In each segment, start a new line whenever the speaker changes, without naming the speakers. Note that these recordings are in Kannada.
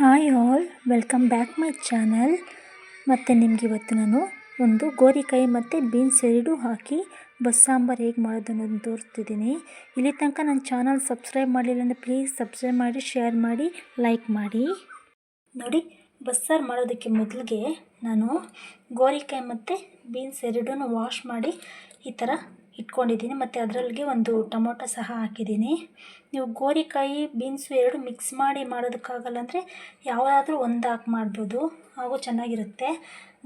Hi all, welcome back my channel. ಮತ್ತು ನಿಮ್ಗೆ ಇವತ್ತು ನಾನು ಒಂದು ಗೋರಿಕಾಯಿ ಮತ್ತು ಬೀನ್ಸ್ ಎರಡು ಹಾಕಿ ಬಸ್ ಸಾಂಬಾರು ಹೇಗೆ ಮಾಡೋದು ಅನ್ನೋದು ತೋರಿಸ್ತಿದ್ದೀನಿ. ಇಲ್ಲಿ ತನಕ ನನ್ನ ಚಾನಲ್ ಸಬ್ಸ್ಕ್ರೈಬ್ ಮಾಡಲಿಲ್ಲ ಅಂದರೆ ಪ್ಲೀಸ್ ಸಬ್ಸ್ಕ್ರೈಬ್ ಮಾಡಿ, ಶೇರ್ ಮಾಡಿ, ಲೈಕ್ ಮಾಡಿ. ನೋಡಿ ಬಸ್ಸಾರು ಮಾಡೋದಕ್ಕೆ ಮೊದಲಿಗೆ ನಾನು ಗೋರಿಕಾಯಿ ಮತ್ತು ಬೀನ್ಸ್ ಎರಡೂ ವಾಶ್ ಮಾಡಿ ಈ ಥರ ಇಟ್ಕೊಂಡಿದ್ದೀನಿ ಮತ್ತು ಅದರಲ್ಲಿಗೆ ಒಂದು ಟೊಮೊಟೊ ಸಹ ಹಾಕಿದ್ದೀನಿ. ನೀವು ಗೋರಿಕಾಯಿ, ಬೀನ್ಸು ಎರಡು ಮಿಕ್ಸ್ ಮಾಡಿ ಮಾಡೋದಕ್ಕಾಗಲ್ಲ ಅಂದರೆ ಯಾವುದಾದ್ರೂ ಒಂದು ಹಾಕಿ ಮಾಡ್ಬೋದು. ಹಾಗೂ ಚೆನ್ನಾಗಿರುತ್ತೆ.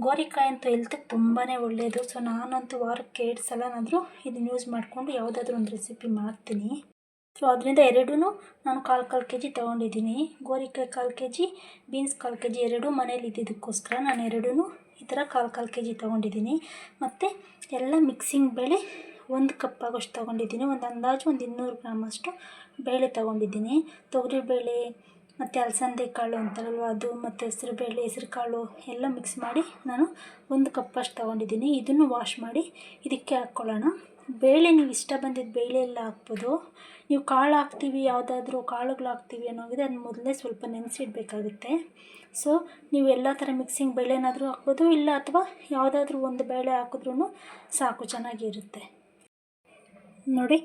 ಗೋರಿಕಾಯಿ ಅಂತೂ ಹೆಲ್ತಿಗೆ ತುಂಬಾ ಒಳ್ಳೆಯದು ಸೊ ನಾನಂತೂ ವಾರಕ್ಕೆ ಎರಡು ಸಲನಾದರೂ ಇದನ್ನ ಯೂಸ್ ಮಾಡಿಕೊಂಡು ಯಾವುದಾದ್ರೂ ಒಂದು ರೆಸಿಪಿ ಮಾಡ್ತೀನಿ. ಸೊ ಅದರಿಂದ ಎರಡೂ ನಾನು ಕಾಲು ಕಾಲು ಕೆ ಜಿ ತೊಗೊಂಡಿದ್ದೀನಿ. ಗೋರಿಕಾಯಿ ಕಾಲು ಕೆ ಜಿ ಬೀನ್ಸ್ ಕಾಲು ಕೆ ಜಿ ಎರಡೂ ಮನೇಲಿ ಇದ್ದಿದ್ದಕ್ಕೋಸ್ಕರ ನಾನು ಎರಡೂ ಈ ಥರ ಕಾಲು ಕಾಲು ಕೆ ಜಿ ತೊಗೊಂಡಿದ್ದೀನಿ. ಮತ್ತು ಎಲ್ಲ ಮಿಕ್ಸಿಂಗ್ ಬೇಳೆ ಒಂದು ಕಪ್ ಆಗೋಷ್ಟು ತೊಗೊಂಡಿದ್ದೀನಿ, ಒಂದು ಅಂದಾಜು ಒಂದು ಇನ್ನೂರು ಗ್ರಾಮಷ್ಟು ಬೇಳೆ ತೊಗೊಂಡಿದ್ದೀನಿ. ತೊಗರಿಬೇಳೆ ಮತ್ತು ಅಲಸಂದೆ ಕಾಳು ಅಂತಾರಲ್ವ, ಅದು ಮತ್ತು ಹೆಸ್ರುಬೇಳೆ ಹೆಸರು ಕಾಳು ಎಲ್ಲ ಮಿಕ್ಸ್ ಮಾಡಿ ನಾನು ಒಂದು ಕಪ್ಪಷ್ಟು ತೊಗೊಂಡಿದ್ದೀನಿ. ಇದನ್ನು ವಾಶ್ ಮಾಡಿ ಇದಕ್ಕೆ ಹಾಕ್ಕೊಳ್ಳೋಣ. ಬೇಳೆ ನೀವು ಇಷ್ಟ ಬಂದಿದ್ದ ಬೇಳೆ ಎಲ್ಲ ಹಾಕ್ಬೋದು. ನೀವು ಕಾಳು ಹಾಕ್ತೀವಿ, ಯಾವುದಾದ್ರೂ ಕಾಳುಗಳು ಹಾಕ್ತೀವಿ ಅನ್ನೋಗಿದೆ ಅದನ್ನ ಮೊದಲೇ ಸ್ವಲ್ಪ ನೆನೆಸಿಡ್ಬೇಕಾಗುತ್ತೆ. ಸೊ ನೀವು ಎಲ್ಲ ಥರ ಮಿಕ್ಸಿಂಗ್ ಬೇಳೆನಾದರೂ ಹಾಕ್ಬೋದು, ಇಲ್ಲ ಅಥವಾ ಯಾವುದಾದ್ರೂ ಒಂದು ಬೇಳೆ ಹಾಕಿದ್ರೂ ಸಾಕು, ಚೆನ್ನಾಗಿರುತ್ತೆ. ನೋಡಿ,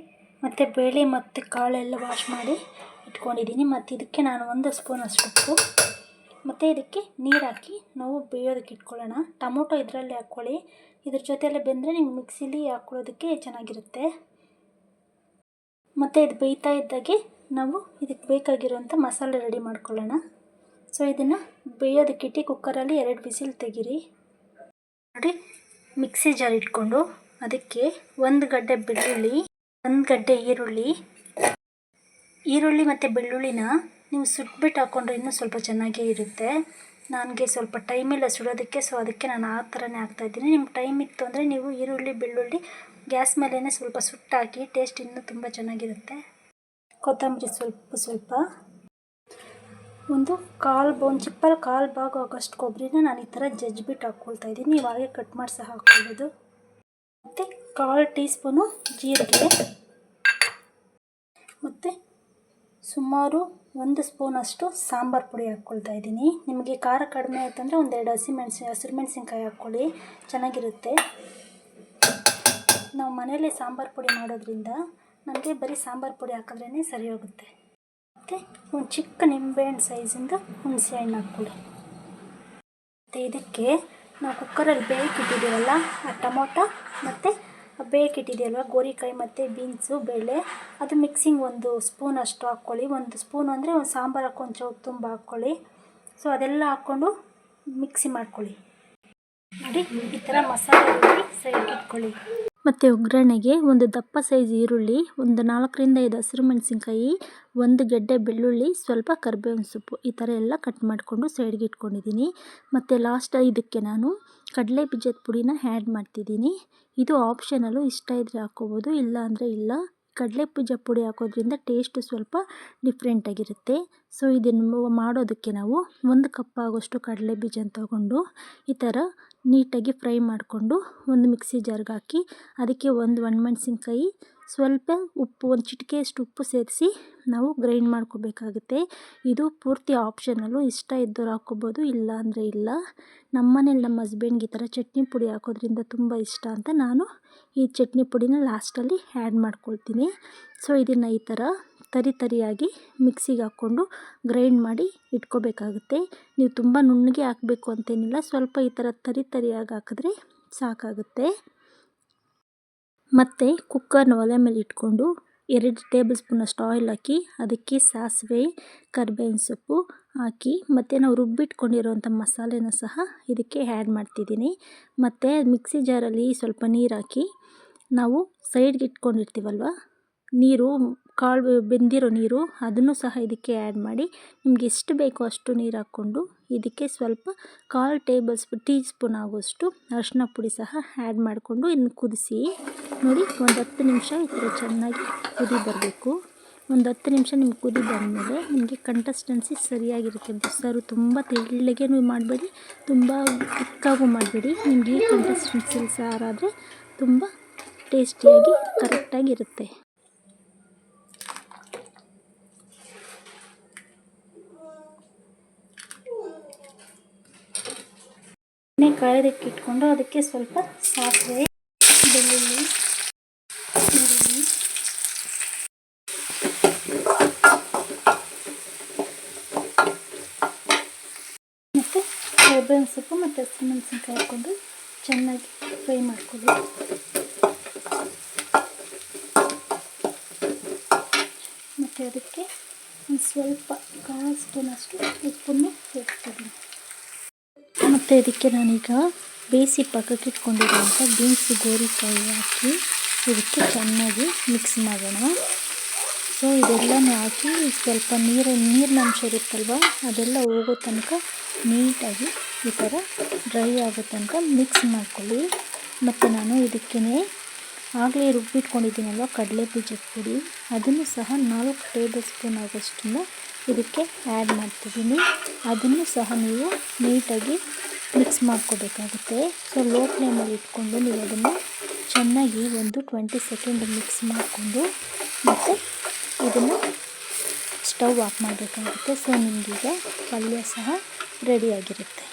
ಮತ್ತು ಬೇಳೆ ಮತ್ತು ಕಾಳೆಲ್ಲ ವಾಶ್ ಮಾಡಿ ಇಟ್ಕೊಂಡಿದ್ದೀನಿ. ಮತ್ತು ಇದಕ್ಕೆ ನಾನು ಒಂದು ಸ್ಪೂನ್ ಅಷ್ಟು ಮತ್ತು ಇದಕ್ಕೆ ನೀರು ಹಾಕಿ ನಾವು ಬೇಯೋದಕ್ಕೆ ಇಟ್ಕೊಳ್ಳೋಣ. ಟೊಮೊಟೊ ಇದರಲ್ಲಿ ಹಾಕ್ಕೊಳ್ಳಿ. ಇದ್ರ ಜೊತೆಯಲ್ಲೇ ಬೆಂದರೆ ನೀವು ಮಿಕ್ಸಿಲಿ ಹಾಕ್ಕೊಳ್ಳೋದಕ್ಕೆ ಚೆನ್ನಾಗಿರುತ್ತೆ. ಮತ್ತು ಇದು ಬೇಯ್ತಾ ಇದ್ದಾಗೆ ನಾವು ಇದಕ್ಕೆ ಬೇಕಾಗಿರುವಂಥ ಮಸಾಲೆ ರೆಡಿ ಮಾಡ್ಕೊಳ್ಳೋಣ. ಸೊ ಇದನ್ನು ಬೇಯೋದಕ್ಕೆ ಇಟ್ಟು ಕುಕ್ಕರಲ್ಲಿ ಎರಡು ಬಿಸಿಲು ತೆಗೀರಿ. ನೋಡಿ, ಮಿಕ್ಸಿ ಜಾರ್ ಇಟ್ಕೊಂಡು ಅದಕ್ಕೆ ಒಂದು ಗಡ್ಡೆ ಬೆಳ್ಳುಳ್ಳಿ ಒಂದು ಗಡ್ಡೆ ಈರುಳ್ಳಿ. ಈರುಳ್ಳಿ ಮತ್ತು ಬೆಳ್ಳುಳ್ಳಿನ ನೀವು ಸುಟ್ಬಿಟ್ಟು ಹಾಕ್ಕೊಂಡ್ರೆ ಇನ್ನೂ ಸ್ವಲ್ಪ ಚೆನ್ನಾಗೇ ಇರುತ್ತೆ. ನನಗೆ ಸ್ವಲ್ಪ ಟೈಮಿಲ್ಲ ಸುಡೋದಕ್ಕೆ ಸೊ ಅದಕ್ಕೆ ನಾನು ಆ ಥರನೇ ಹಾಕ್ತಾಯಿದ್ದೀನಿ ನಿಮ್ಮ ಟೈಮ್ ಇತ್ತು ಅಂದರೆ ನೀವು ಈರುಳ್ಳಿ, ಬೆಳ್ಳುಳ್ಳಿ ಗ್ಯಾಸ್ ಮೇಲೇ ಸ್ವಲ್ಪ ಸುಟ್ಟಾಕಿ ಟೇಸ್ಟ್ ಇನ್ನೂ ತುಂಬ ಚೆನ್ನಾಗಿರುತ್ತೆ. ಕೊತ್ತಂಬರಿ ಸ್ವಲ್ಪ ಸ್ವಲ್ಪ. ಒಂದು ಕಾಲು ಒಂದು ಚಿಪ್ಪಲ್ಲಿ ಕಾಲು ಭಾಗ ಆಗೋಷ್ಟು ಕೊಬ್ಬರಿನ ನಾನು ಈ ಥರ ಜಜ್ಜಿಬಿಟ್ಟು ಹಾಕ್ಕೊಳ್ತಾ ಇದ್ದೀನಿ. ನೀವು ಹಾಗೆ ಕಟ್ ಮಾಡಿ ಸಹ ಹಾಕ್ಕೊಳ್ಬೋದು ಮತ್ತು ಕಾಲು ಟೀ ಸ್ಪೂನು ಜೀರಿಗೆ ಮತ್ತು ಸುಮಾರು ಒಂದು ಸ್ಪೂನಷ್ಟು ಸಾಂಬಾರು ಪುಡಿ ಹಾಕ್ಕೊಳ್ತಾ ಇದ್ದೀನಿ. ನಿಮಗೆ ಖಾರ ಕಡಿಮೆ ಆಯ್ತಂದರೆ ಒಂದೆರಡು ಹಸಿಮೆಣ್ಸಿ ಹಸಿರು ಮೆಣಸಿನ್ಕಾಯಿ ಹಾಕ್ಕೊಳ್ಳಿ. ಚೆನ್ನಾಗಿರುತ್ತೆ. ನಾವು ಮನೆಯಲ್ಲೇ ಸಾಂಬಾರು ಪುಡಿ ಮಾಡೋದ್ರಿಂದ ನಮಗೆ ಬರೀ ಸಾಂಬಾರು ಪುಡಿ ಹಾಕಿದ್ರೇ ಸರಿ ಹೋಗುತ್ತೆ. ಮತ್ತು ಒಂದು ಚಿಕ್ಕ ನಿಂಬೆಹಣ್ಣು ಸೈಜಿಂದ ಹುಣಸೆ ಹಣ್ಣು ಹಾಕ್ಕೊಳ್ಳಿ. ಮತ್ತು ಇದಕ್ಕೆ ನಾವು ಕುಕ್ಕರಲ್ಲಿ ಬೇಯಿಕಿಟ್ಟಿದ್ದೀವಲ್ಲ ಆ ಟೊಮೊಟೊ ಮತ್ತು ಬೇಯಿಕಿಟ್ಟಿದೆಯಲ್ವ ಗೋರಿಕಾಯಿ ಮತ್ತು ಬೀನ್ಸು, ಬೇಳೆ. ಅದು ಮಿಕ್ಸಿಂಗ್ ಒಂದು ಸ್ಪೂನ್ ಅಷ್ಟು ಹಾಕ್ಕೊಳ್ಳಿ. ಒಂದು ಸ್ಪೂನ್ ಅಂದರೆ ಒಂದು ಸಾಂಬಾರು ಚೌಕ್ ತುಂಬ ಹಾಕ್ಕೊಳ್ಳಿ. ಸೊ ಅದೆಲ್ಲ ಹಾಕ್ಕೊಂಡು ಮಿಕ್ಸಿ ಮಾಡ್ಕೊಳ್ಳಿ. ನೋಡಿ, ಈ ಥರ ಮಸಾಲೆ ಸೈಡ್ಗೆ ಇಟ್ಕೊಳ್ಳಿ. ಮತ್ತು ಒಗ್ಗರಣೆಗೆ ಒಂದು ದಪ್ಪ ಸೈಜ್ ಈರುಳ್ಳಿ, ಒಂದು ನಾಲ್ಕರಿಂದ ಐದು ಹಸಿರು ಮೆಣಸಿನ್ಕಾಯಿ, ಒಂದು ಗೆಡ್ಡೆ ಬೆಳ್ಳುಳ್ಳಿ, ಸ್ವಲ್ಪ ಕರಿಬೇವಿನ ಸೊಪ್ಪು ಈ ಥರ ಎಲ್ಲ ಕಟ್ ಮಾಡಿಕೊಂಡು ಸೈಡ್ಗೆ ಇಟ್ಕೊಂಡಿದ್ದೀನಿ. ಮತ್ತು ಲಾಸ್ಟ್ ಇದಕ್ಕೆ ನಾನು ಕಡಲೆ ಬೀಜದ ಪುಡಿನ ಆ್ಯಡ್ ಮಾಡ್ತಿದ್ದೀನಿ. ಇದು ಆಪ್ಷನಲ್ಲು ಇಷ್ಟ ಇದ್ದರೆ ಹಾಕ್ಕೋಬೋದು ಇಲ್ಲ ಅಂದರೆ ಇಲ್ಲ. ಕಡಲೆ ಬೀಜ ಪುಡಿ ಹಾಕೋದ್ರಿಂದ ಟೇಸ್ಟು ಸ್ವಲ್ಪ ಡಿಫ್ರೆಂಟಾಗಿರುತ್ತೆ ಸೊ ಇದನ್ನು ಮಾಡೋದಕ್ಕೆ ನಾವು ಒಂದು ಕಪ್ ಆಗೋಷ್ಟು ಕಡಲೆ ಬೀಜನ ತಗೊಂಡು ಈ ಥರ ನೀಟಾಗಿ ಫ್ರೈ ಮಾಡಿಕೊಂಡು ಒಂದು ಮಿಕ್ಸಿ ಜಾರ್ಗೆ ಹಾಕಿ ಅದಕ್ಕೆ ಒಂದು ಒಣಮೆಣ್ಸಿನ್ಕಾಯಿ, ಸ್ವಲ್ಪ ಉಪ್ಪು, ಒಂದು ಚಿಟಿಕೆಯಷ್ಟು ಉಪ್ಪು ಸೇರಿಸಿ ನಾವು ಗ್ರೈಂಡ್ ಮಾಡ್ಕೋಬೇಕಾಗುತ್ತೆ. ಇದು ಪೂರ್ತಿ ಆಪ್ಷನಲ್ಲು ಇಷ್ಟ ಇದ್ದವ್ರು ಹಾಕ್ಕೋಬೋದು, ಇಲ್ಲ ಅಂದರೆ ಇಲ್ಲ. ನಮ್ಮ ಮನೇಲಿ ನಮ್ಮ ಹಸ್ಬೆಂಡ್ಗೆ ಈ ಥರ ಚಟ್ನಿ ಪುಡಿ ಹಾಕೋದ್ರಿಂದ ತುಂಬ ಇಷ್ಟ ಅಂತ ನಾನು ಈ ಚಟ್ನಿ ಪುಡಿನ ಲಾಸ್ಟಲ್ಲಿ ಆ್ಯಡ್ ಮಾಡ್ಕೊಳ್ತೀನಿ. ಸೊ, ಇದನ್ನು ಈ ಥರ ತರಿ ತರಿಯಾಗಿ ಮಿಕ್ಸಿಗೆ ಹಾಕ್ಕೊಂಡು ಗ್ರೈಂಡ್ ಮಾಡಿ ಇಟ್ಕೋಬೇಕಾಗುತ್ತೆ. ನೀವು ತುಂಬ ನುಣ್ಣಗೆ ಹಾಕಬೇಕು ಅಂತೇನಿಲ್ಲ, ಸ್ವಲ್ಪ ಈ ಥರ ತರಿ ತರಿಯಾಗಿ ಹಾಕಿದ್ರೆ ಸಾಕಾಗುತ್ತೆ. ಮತ್ತು ಕುಕ್ಕರ್ನ ಒಲೆ ಮೇಲೆ ಇಟ್ಕೊಂಡು ಎರಡು ಟೇಬಲ್ ಸ್ಪೂನಷ್ಟು ಆಯಿಲ್ ಹಾಕಿ ಅದಕ್ಕೆ ಸಾಸಿವೆ, ಕರಿಬೇವಿನ ಸೊಪ್ಪು ಹಾಕಿ, ಮತ್ತು ನಾವು ರುಬ್ಬಿಟ್ಕೊಂಡಿರುವಂಥ ಮಸಾಲೆನ ಸಹ ಇದಕ್ಕೆ ಆ್ಯಡ್ ಮಾಡ್ತಿದ್ದೀನಿ. ಮತ್ತು ಮಿಕ್ಸಿ ಜಾರಲ್ಲಿ ಸ್ವಲ್ಪ ನೀರು ಹಾಕಿ ನಾವು ಸೈಡ್ಗೆ ಇಟ್ಕೊಂಡಿರ್ತೀವಲ್ವ, ನೀರು ಕಾಳು ಬೆಂದಿರೋ ನೀರು ಅದನ್ನು ಸಹ ಇದಕ್ಕೆ ಆ್ಯಡ್ ಮಾಡಿ, ನಿಮ್ಗೆ ಎಷ್ಟು ಬೇಕೋ ಅಷ್ಟು ನೀರು ಹಾಕ್ಕೊಂಡು ಇದಕ್ಕೆ ಸ್ವಲ್ಪ ಕಾಲು ಟೇಬಲ್ ಸ್ಪೂ, ಟೀ ಸ್ಪೂನ್ ಆಗೋಷ್ಟು ಅರಿಶಿನ ಪುಡಿ ಸಹ ಆ್ಯಡ್ ಮಾಡಿಕೊಂಡು ಇನ್ನು ಕುದಿಸಿ. ನೋಡಿ, ಒಂದು ಹತ್ತು ನಿಮಿಷ ಈ ಥರ ಚೆನ್ನಾಗಿ ಕುದಿ ಬರಬೇಕು. ಒಂದು ಹತ್ತು ನಿಮಿಷ ನಿಮ್ಗೆ ಕುದಿ ಬಂದಮೇಲೆ ನಿಮಗೆ ಕಂಟಸ್ಟೆನ್ಸಿ ಸರಿಯಾಗಿರುತ್ತೆ ಬಸ್ಸಾರು ತುಂಬ ತೆಳ್ಳಗೆನೂ ಮಾಡಬೇಡಿ, ತುಂಬ ತಿಕ್ಕಾಗೂ ಮಾಡಬೇಡಿ. ನಿಮಗೆ ಈ ಕಂಟಸ್ಟೆನ್ಸಿ ಸಾರಾದರೆ ತುಂಬ ಟೇಸ್ಟಿಯಾಗಿ ಕರೆಕ್ಟಾಗಿರುತ್ತೆ ಎಣ್ಣೆ ಕಾಯೋದಕ್ಕೆ ಇಟ್ಕೊಂಡು ಅದಕ್ಕೆ ಸ್ವಲ್ಪ ಸಾಸಿವೆ, ಬೆಳ್ಳುಳ್ಳಿ, ಈರುಳ್ಳಿ. ಮತ್ತು ಕರಿಬೇವಿನ ಸೊಪ್ಪು ಮತ್ತು ಹಸಿಮೆಣಸಿನ್ಕಾಯಿ ಹಾಕ್ಕೊಂಡು ಚೆನ್ನಾಗಿ ಫ್ರೈ ಮಾಡ್ಕೊಳ್ಳಿ. ಮತ್ತು ಅದಕ್ಕೆ ಒಂದು ಸ್ವಲ್ಪ ಕಾಲು ಸ್ಪೂನಷ್ಟು ಉಪ್ಪನ್ನು ಸೇರಿಸ್ತಿದ್ದೀನಿ ಮತ್ತು ಇದಕ್ಕೆ ನಾನೀಗ ಬೇಯಿಸಿ ಪಕ್ಕಕ್ಕೆ ಇಟ್ಕೊಂಡಿರುವಂಥ ಬೀನ್ಸ್ ಗೋರಿಕಾಯಿ ಹಾಕಿ ಇದಕ್ಕೆ ಚೆನ್ನಾಗಿ ಮಿಕ್ಸ್ ಮಾಡೋಣ. ಸೊ ಇದೆಲ್ಲನೂ ಹಾಕಿ ಸ್ವಲ್ಪ ನೀರು, ನೀರಿನ ಅಂಶ ಇರುತ್ತಲ್ವ, ಅದೆಲ್ಲ ಹೋಗೋ ತನಕ ನೀಟಾಗಿ ಈ ಥರ ಡ್ರೈ ಆಗೋ ತನಕ ಮಿಕ್ಸ್ ಮಾಡ್ಕೊಳ್ಳಿ. ಮತ್ತು ನಾನು ಇದಕ್ಕೇ ಆಗಲೇ ರುಬ್ಬಿಟ್ಕೊಂಡಿದ್ದೀನಲ್ವ ಕಡಲೆ ಬೀಜದ ಪುಡಿ. ಅದನ್ನು ಸಹ ನಾಲ್ಕು ಟೇಬಲ್ ಸ್ಪೂನ್ ಆಗೋಷ್ಟನ್ನು ಇದಕ್ಕೆ ಆ್ಯಡ್ ಮಾಡ್ತಿದ್ದೀನಿ. ಅದನ್ನು ಸಹ ನೀವು ನೀಟಾಗಿ ಮಿಕ್ಸ್ ಮಾಡ್ಕೋಬೇಕಾಗುತ್ತೆ. ಸೊ ಲೋ ಫ್ಲೇಮಲ್ಲಿ ಇಟ್ಕೊಂಡು ನೀವು ಅದನ್ನು ಚೆನ್ನಾಗಿ ಒಂದು ಟ್ವೆಂಟಿ ಸೆಕೆಂಡ್ ಮಿಕ್ಸ್ ಮಾಡಿಕೊಂಡು ಮತ್ತು ಇದನ್ನು ಸ್ಟವ್ ಆಫ್ ಮಾಡಬೇಕಾಗುತ್ತೆ. ಸೊ ನಿಮಗೀಗ ಪಲ್ಯ ಸಹ ರೆಡಿಯಾಗಿರುತ್ತೆ